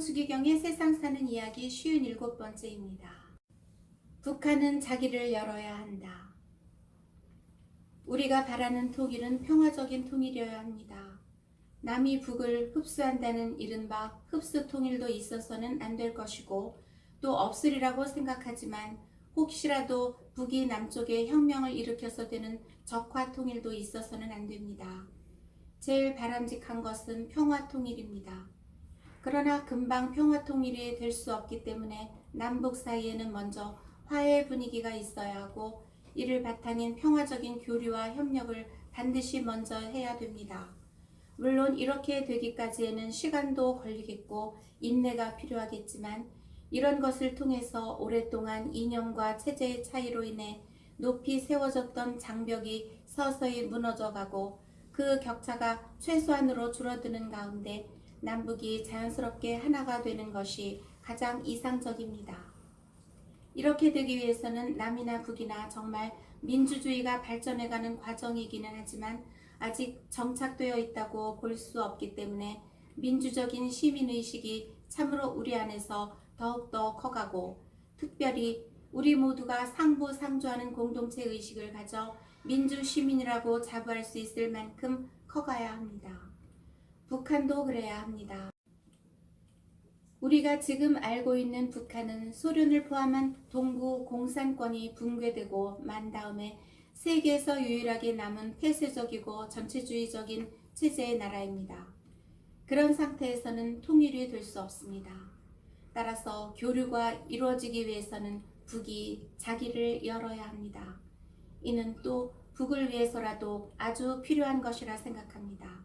추기경의 세상 사는 이야기 쉬운 일곱 번째입니다. 북한은 자기를 열어야 한다. 우리가 바라는 통일은 평화적인 통일이어야 합니다. 남이 북을 흡수한다는 이른바 흡수 통일도 있어서는 안 될 것이고 또 없으리라고 생각하지만 혹시라도 북이 남쪽에 혁명을 일으켜서 되는 적화 통일도 있어서는 안 됩니다. 제일 바람직한 것은 평화 통일입니다. 그러나 금방 평화 통일이 될 수 없기 때문에 남북 사이에는 먼저 화해 분위기가 있어야 하고 이를 바탕인 평화적인 교류와 협력을 반드시 먼저 해야 됩니다. 물론 이렇게 되기까지에는 시간도 걸리겠고 인내가 필요하겠지만 이런 것을 통해서 오랫동안 이념과 체제의 차이로 인해 높이 세워졌던 장벽이 서서히 무너져 가고 그 격차가 최소한으로 줄어드는 가운데 남북이 자연스럽게 하나가 되는 것이 가장 이상적입니다. 이렇게 되기 위해서는 남이나 북이나 정말 민주주의가 발전해가는 과정이기는 하지만 아직 정착되어 있다고 볼 수 없기 때문에 민주적인 시민의식이 참으로 우리 안에서 더욱더 커가고 특별히 우리 모두가 상부상조하는 공동체 의식을 가져 민주 시민이라고 자부할 수 있을 만큼 커가야 합니다. 북한도 그래야 합니다. 우리가 지금 알고 있는 북한은 소련을 포함한 동구 공산권이 붕괴되고 만 다음에 세계에서 유일하게 남은 폐쇄적이고 전체주의적인 체제의 나라입니다. 그런 상태에서는 통일이 될 수 없습니다. 따라서 교류가 이루어지기 위해서는 북이 자기를 열어야 합니다. 이는 또 북을 위해서라도 아주 필요한 것이라 생각합니다.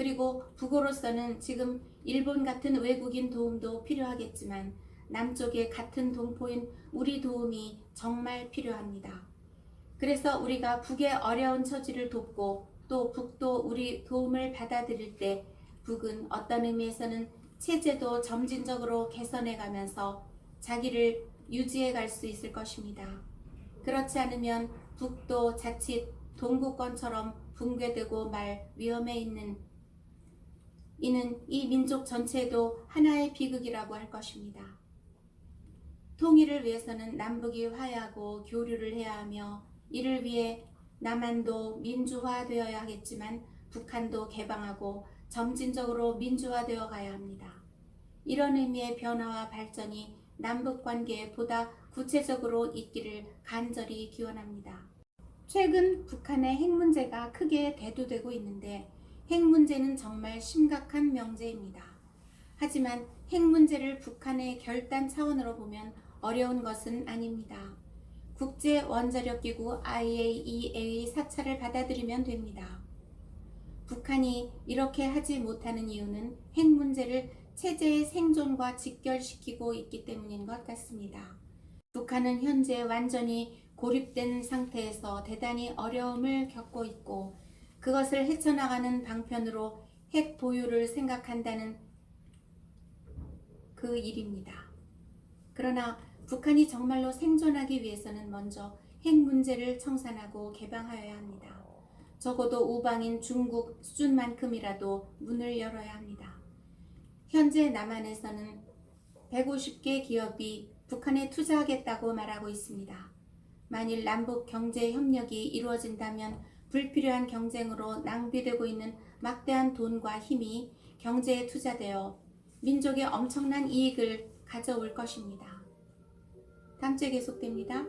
그리고 북으로서는 지금 일본 같은 외국인 도움도 필요하겠지만 남쪽의 같은 동포인 우리 도움이 정말 필요합니다. 그래서 우리가 북의 어려운 처지를 돕고 또 북도 우리 도움을 받아들일 때 북은 어떤 의미에서는 체제도 점진적으로 개선해 가면서 자기를 유지해 갈 수 있을 것입니다. 그렇지 않으면 북도 자칫 동구권처럼 붕괴되고 말 위험에 있는 이는 이 민족 전체도 하나의 비극이라고 할 것입니다. 통일을 위해서는 남북이 화해하고 교류를 해야 하며 이를 위해 남한도 민주화되어야 하겠지만 북한도 개방하고 점진적으로 민주화되어 가야 합니다. 이런 의미의 변화와 발전이 남북 관계에 보다 구체적으로 있기를 간절히 기원합니다. 최근 북한의 핵 문제가 크게 대두되고 있는데 핵 문제는 정말 심각한 명제입니다. 하지만 핵 문제를 북한의 결단 차원으로 보면 어려운 것은 아닙니다. 국제 원자력 기구 IAEA의 사찰을 받아들이면 됩니다. 북한이 이렇게 하지 못하는 이유는 핵 문제를 체제의 생존과 직결시키고 있기 때문인 것 같습니다. 북한은 현재 완전히 고립된 상태에서 대단히 어려움을 겪고 있고 그것을 헤쳐나가는 방편으로 핵 보유를 생각한다는 그 일입니다. 그러나 북한이 정말로 생존하기 위해서는 먼저 핵 문제를 청산하고 개방하여야 합니다. 적어도 우방인 중국 수준만큼이라도 문을 열어야 합니다. 현재 남한에서는 150개 기업이 북한에 투자하겠다고 말하고 있습니다. 만일 남북 경제 협력이 이루어진다면 불필요한 경쟁으로 낭비되고 있는 막대한 돈과 힘이 경제에 투자되어 민족의 엄청난 이익을 가져올 것입니다. 다음 주에 계속됩니다.